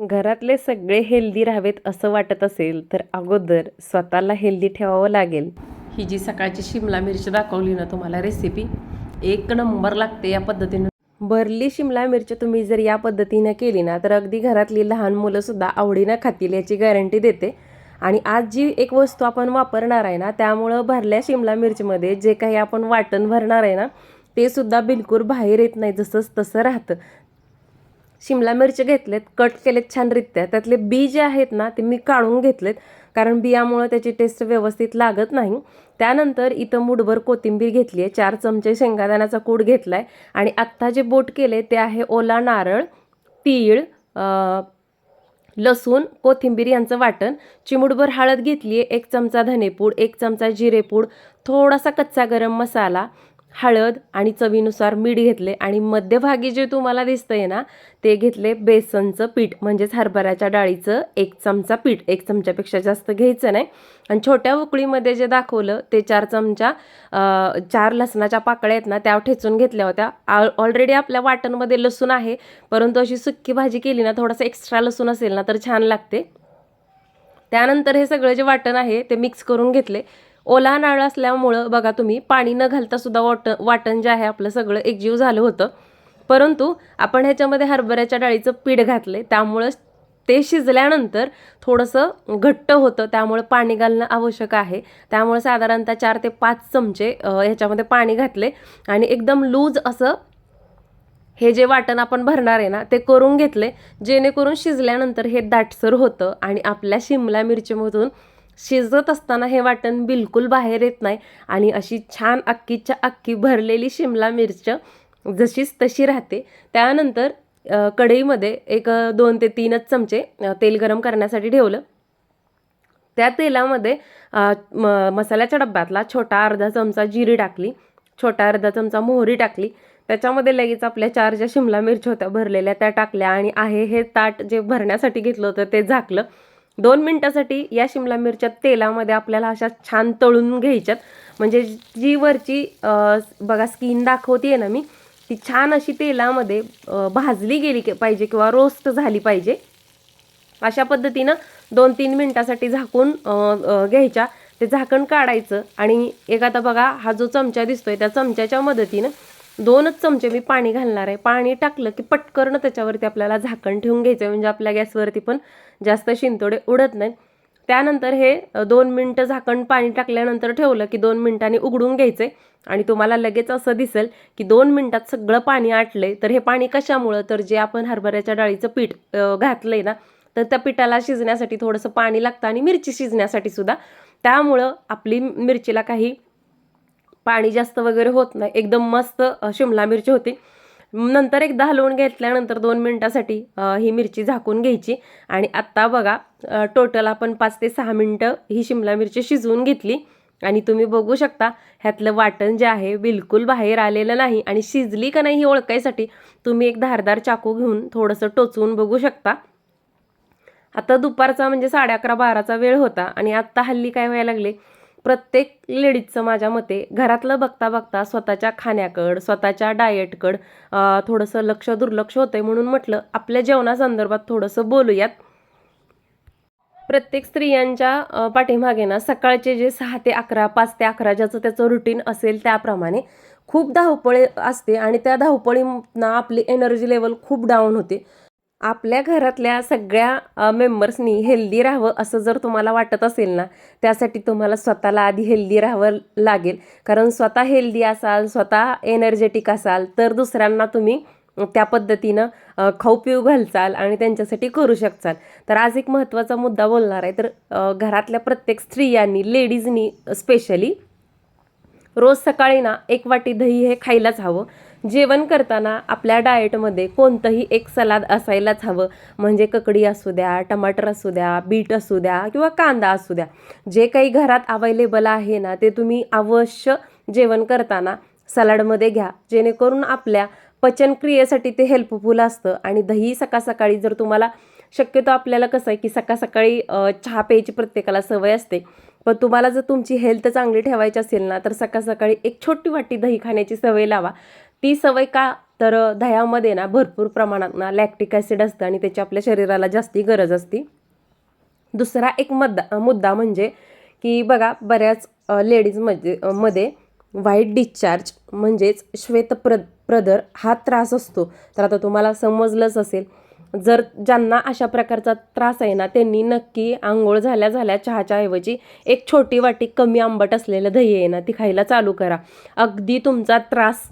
घरातले सगळे हेल्दी राहावेत असं वाटत असेल तर अगोदर स्वतःला हेल्दी ठेवावं लागेल. ही जी सकाळची शिमला मिरची दाखवली ना तुम्हाला रेसिपी एक नंबर लागते या पद्धतीनं. भरली शिमला मिरची तुम्ही जर या पद्धतीनं केली ना तर अगदी घरातली लहान मुलंसुद्धा आवडीनं खातील याची गॅरंटी देते. आणि आज जी एक वस्तू आपण वापरणार आहे ना त्यामुळं भरल्या शिमला मिरचीमध्ये जे काही आपण वाटण भरणार आहे ना ते सुद्धा बिलकुल बाहेर येत नाही जसंच तसं राहतं. शिमला मिरची घेतलेत कट केलेत छानरित्या. त्यातले बी जे आहेत ना ते मी काढून घेतलेत कारण बियामुळं त्याची टेस्ट व्यवस्थित लागत नाही. त्यानंतर इथं मुठभर कोथिंबीर घेतली आहे चार चमचे शेंगादाण्याचा कूड घेतला आहे आणि आत्ता जे बोट केले ते आहे ओला नारळ तीळ लसूण कोथिंबीर यांचं वाटण. चिमुटभर हळद घेतली आहे एक चमचा धनेपूड एक चमचा जिरेपूड थोडासा कच्चा गरम मसाला हळद आणि चवीनुसार मीठ घेतले आणि मध्यभागी जे तुम्हाला दिसतंय ना ते घेतले बेसनचं पीठ म्हणजेच हरभऱ्याच्या डाळीचं एक चमचा पीठ. एक चमच्यापेक्षा जास्त घ्यायचं नाही. आणि छोट्या उकळीमध्ये जे दाखवलं ते चार चमचा चार लसणाच्या पाकळ्या आहेत ना त्या ठेचून घेतल्या होत्या. ऑलरेडी आपल्या वाटणमध्ये लसूण आहे परंतु अशी सुक्की भाजी केली ना थोडासा एक्स्ट्रा लसूण असेल ना तर छान लागते. त्यानंतर हे सगळं जे वाटण आहे ते मिक्स करून घेतले. ओला नाळ असल्यामुळं बघा तुम्ही पाणी न घालता सुद्धा वाट वाटण जे आहे आपलं सगळं एकजीव झालं होतं. परंतु आपण ह्याच्यामध्ये हरभऱ्याच्या डाळीचं पीठ घातले त्यामुळं ते शिजल्यानंतर थोडंसं घट्ट होतं त्यामुळे पाणी घालणं आवश्यक आहे. त्यामुळे साधारणतः चार ते पाच चमचे ह्याच्यामध्ये पाणी घातले आणि एकदम लूज असं हे जे वाटण आपण भरणार आहे ना ते करून घेतले जेणेकरून शिजल्यानंतर हे दाटसर होतं आणि आपल्या शिमला मिरचीमधून शिजत असताना हे वाटण बिलकुल बाहेर येत नाही. आणि अशी छान अक्कीच्या अक्की भरलेली शिमला मिरच जशीच तशी राहते. त्यानंतर कढईमध्ये एक दोन ते तीनच चमचे तेल गरम करण्यासाठी ठेवलं. त्या तेलामध्ये म मसाल्याच्या डब्यातला छोटा अर्धा चमचा जिरी टाकली छोटा अर्धा चमचा मोहरी टाकली. त्याच्यामध्ये लगेच आपल्या चार ज्या शिमला मिरच्या होत्या भरलेल्या त्या टाकल्या आणि आहे हे ताट जे भरण्यासाठी घेतलं होतं ते झाकलं. दोन मिनटासाठी या शिमला मिरच्या तेलामध्ये आपल्याला अशा छान तळून घ्यायच्यात. म्हणजे जी वरची बघा स्किन दाखवते ना मी ती छान अशी तेलामध्ये भाजली गेली के- पाहिजे किंवा रोस्ट झाली पाहिजे. अशा पद्धतीनं दोन तीन मिनटासाठी झाकून घ्यायच्या. ते झाकण काढायचं आणि एक आता बघा हा जो चमचा दिसतोय त्या चमच्याच्या मदतीनं दोनच चमचे मी पाणी घालणार आहे. पाणी टाकलं की पटकरणं त्याच्यावरती आपल्याला झाकण ठेवून घ्यायचं म्हणजे आपल्या गॅसवरती पण जास्त शिंतोडे उडत नाही त्यानंतर हे दोन मिनटं झाकण पाणी टाकल्यानंतर ठेवलं की दोन मिनिटांनी उघडून घ्यायचे आणि तुम्हाला लगेच असं दिसेल की दोन मिनटात सगळं पाणी आटलंय. तर हे पाणी कशामुळं? तर जे आपण हरभऱ्याच्या डाळीचं पीठ घातलं आहे ना तर त्या पिठाला शिजण्यासाठी थोडंसं पाणी लागतं आणि मिरची शिजण्यासाठी सुद्धा. त्यामुळं आपली मिरचीला काही पाणी जास्त वगैरे होत नाही. एकदम मस्त शिमला मिरची होती. नंतर एकदा हलवून घेतल्यानंतर दोन मिनटासाठी ही मिरची झाकून घ्यायची. आणि आत्ता बघा टोटल आपण पाच ते सहा मिनटं ही शिमला मिरची शिजवून घेतली. आणि तुम्ही बघू शकता ह्यातलं वाटण जे आहे बिलकुल बाहेर आलेलं नाही. आणि शिजली का नाही ही ओळखायसाठी तुम्ही एक धारदार चाकू घेऊन थोडंसं टोचवून बघू शकता. आता दुपारचा म्हणजे साडे अकरा बाराचा वेळ होता. आणि आत्ता हल्ली काय व्हायला लागले? प्रत्येक लेडीजचं माझ्या मते घरातलं बघता बघता स्वतःच्या खाण्याकड स्वतःच्या डाएटकड थोडंसं लक्ष दुर्लक्ष होतंय म्हणून म्हटलं आपल्या जेवणासंदर्भात थोडंसं बोलूयात. प्रत्येक स्त्रियांच्या पाठीमागे ना सकाळचे जे सहा ते अकरा पाच ते अकरा ज्याचं त्याचं रुटीन असेल त्याप्रमाणे खूप धावपळी असते आणि त्या धावपळींना आपली एनर्जी लेवल खूप डाऊन होते. आपल्या घरातल्या सगळ्या मेंबर्सनी हेल्दी राहावं असं जर तुम्हाला वाटत असेल ना त्यासाठी तुम्हाला स्वतःला आधी हेल्दी राहावं लागेल. कारण स्वतः हेल्दी असाल स्वतः एनर्जेटिक असाल तर दुसऱ्यांना तुम्ही त्या पद्धतीनं खाऊ पिऊ घालचाल आणि त्यांच्यासाठी करू शकचाल. तर आज एक महत्त्वाचा मुद्दा बोलणार आहे. तर घरातल्या प्रत्येक स्त्रियांनी लेडीजनी स्पेशली रोज सकाळी ना एक वाटी दही हे खायलाच हवं. जेवण करताना आपल्या डाएटमध्ये कोणतंही एक सलाद असायलाच हवं. म्हणजे ककडी असू द्या टमाटर असू द्या बीट असू द्या किंवा कांदा असू द्या. जे काही घरात अवेलेबल आहे ना ते तुम्ही अवश्य जेवण करताना सलाडमध्ये घ्या. जेणेकरून आपल्या पचनक्रियेसाठी ते हेल्पफुल असतं. आणि दही सकाळ सकाळी जर तुम्हाला शक्यतो आपल्याला कसं आहे की सकाळ सकाळी चहा प्यायची प्रत्येकाला सवय असते. पण तुम्हाला जर तुमची हेल्थ चांगली ठेवायची असेल ना तर सकाळ सकाळी एक छोटी वाटी दही खाण्याची सवय लावा. ती सवय का? तर दह्यामध्ये ना भरपूर प्रमाणात ना लॅक्टिक ॲसिड असतं आणि त्याची आपल्या शरीराला जास्ती गरज असते. दुसरा एक मुद्दा मुद्दा म्हणजे की बघा बऱ्याच लेडीजमध्ये मध्ये व्हाईट डिस्चार्ज म्हणजेच श्वेत प्र प्रदर हा त्रास असतो. तर आता तुम्हाला समजलंच असेल. जर ज्यांना अशा प्रकारचा त्रास आहे ना त्यांनी नक्की आंघोळ झाल्या झाल्या चहाच्या ऐवजी एक छोटी वाटी कमी आंबट असलेलं दही आहे ना ती खायला चालू करा. अगदी तुमचा त्रास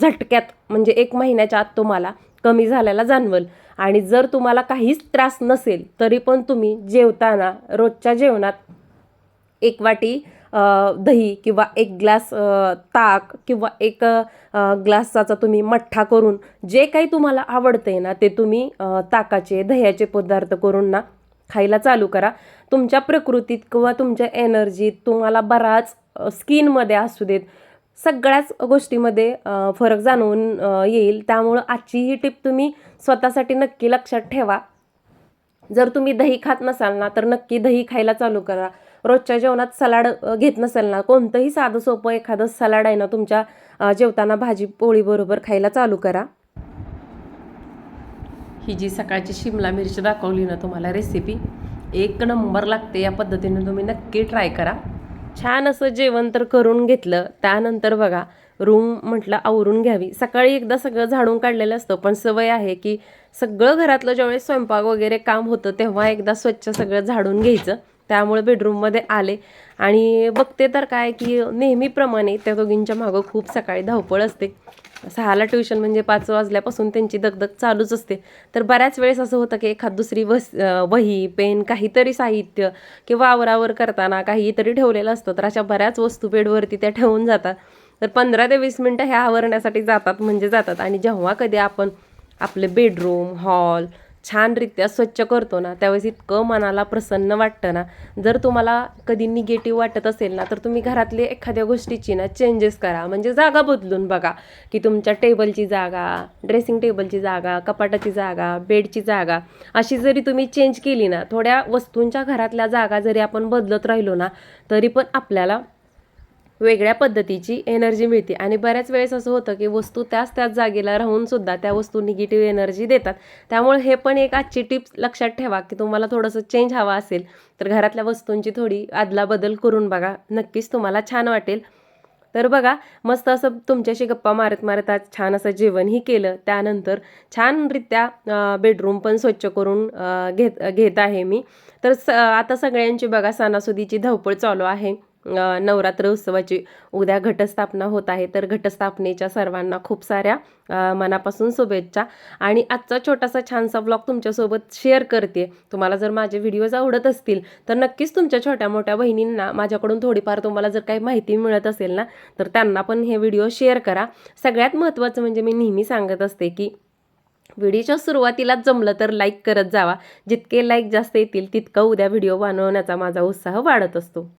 झटक्यात म्हणजे एक महिन्याच्या आत तुम्हाला कमी झालेला जाणवल. आणि जर तुम्हाला काहीच त्रास नसेल तरी पण तुम्ही जेवताना रोजच्या जेवणात एक वाटी दही किंवा एक ग्लास ताक किंवा एक ग्लासाचा तुम्ही मठ्ठा करून जे काही तुम्हाला आवडतंय ना ते तुम्ही ताकाचे दह्याचे पदार्थ करून ना खायला चालू करा. तुमच्या प्रकृतीत किंवा तुमच्या एनर्जीत तुम्हाला बराच स्किनमध्ये असू देत सगळ्याच गोष्टीमध्ये फरक जाणवून येईल. त्यामुळं आजची ही टिप तुम्ही स्वतःसाठी नक्की लक्षात ठेवा. जर तुम्ही दही खात नसाल ना तर नक्की दही खायला चालू करा. रोजच्या जेवणात सलाड घेत नसेल ना? कोणतंही साधं सोपं एखादं सलाड आहे ना तुमच्या जेवताना भाजी पोळीबरोबर खायला चालू करा. ही जी सकाळची शिमला मिरची दाखवली ना तुम्हाला रेसिपी एक नंबर लागते या पद्धतीने तुम्ही नक्की ट्राय करा. छान असं जेवण तर करून घेतलं. त्यानंतर बघा रूम म्हटलं आवरून घ्यावी. सकाळी एकदा सगळं झाडून काढलेलं असतं पण सवय आहे की सगळं घरातलं ज्यावेळेस स्वयंपाक वगैरे काम होतं तेव्हा एकदा स्वच्छ सगळं झाडून घ्यायचं. त्यामुळे बेडरूममध्ये आले. आणि बघते तर काय की नेहमीप्रमाणे त्या दोघींच्या मागं खूप सकाळी धावपळ असते. सहाला ट्युशन म्हणजे पाच वाजल्यापासून त्यांची दगदग चालूच असते. तर बऱ्याच वेळेस असं होतं की एखाद दुसरी वस वही पेन काहीतरी साहित्य किंवा आवरावर करताना काहीतरी ठेवलेलं असतं. तर अशा बऱ्याच वस्तू बेडवरती त्या ठेवून जातात. तर पंधरा ते वीस मिनटं ह्या आवरण्यासाठी जातात म्हणजे जातात. आणि जेव्हा कधी आपण आपले बेडरूम हॉल छानरित्या स्वच्छ करतो ना त्यावेळेस इतकं मनाला प्रसन्न वाटतं ना. जर तुम्हाला कधी निगेटिव्ह वाटत असेल ना तर तुम्ही घरातले एखाद्या गोष्टीची ना चेंजेस करा. म्हणजे जागा बदलून बघा. की तुमच्या टेबलची जागा ड्रेसिंग टेबलची जागा कपाटाची जागा बेडची जागा अशी जरी तुम्ही चेंज केली ना थोड्या वस्तूंच्या घरातल्या जागा जरी आपण बदलत राहिलो ना तरी पण आपल्याला वेगळ्या पद्धतीची एनर्जी मिळते. आणि बऱ्याच वेळेस असं होतं की वस्तू त्याच त्याच जागेला राहून सुद्धा त्या वस्तू निगेटिव्ह एनर्जी देतात. त्यामुळे हे पण एक आजची टिप्स लक्षात ठेवा की तुम्हाला थोडंसं चेंज हवा असेल तर घरातल्या वस्तूंची थोडी अदलाबदल करून बघा. नक्कीच तुम्हाला छान वाटेल. तर बघा मस्त असं तुमच्याशी गप्पा मारत मारत आज छान असं जेवणही केलं. त्यानंतर छानरित्या बेडरूम पण स्वच्छ करून घेत घेत आहे मी. तर स आता सगळ्यांची बघा सणासुदीची धावपळ चालू आहे. नवरात्र उत्सवाची उद्या घटस्थापना होत आहे. तर घटस्थापनेच्या सर्वांना खूप साऱ्या मनापासून शुभेच्छा. आणि आजचा छोटासा छानसा ब्लॉग तुमच्यासोबत शेअर करते तुम्हाला जर माझे व्हिडिओज आवडत असतील तर नक्कीच तुमच्या छोट्या मोठ्या बहिणींना माझ्याकडून थोडीफार तुम्हाला जर काही माहिती मिळत असेल ना तर त्यांना पण हे व्हिडिओ शेअर करा. सगळ्यात महत्त्वाचं म्हणजे मी नेहमी सांगत असते की व्हिडिओच्या सुरुवातीलाच जमलं तर लाईक करत जावा. जितके लाईक जास्त येतील तितकं उद्या व्हिडिओ बनवण्याचा माझा उत्साह वाढत असतो.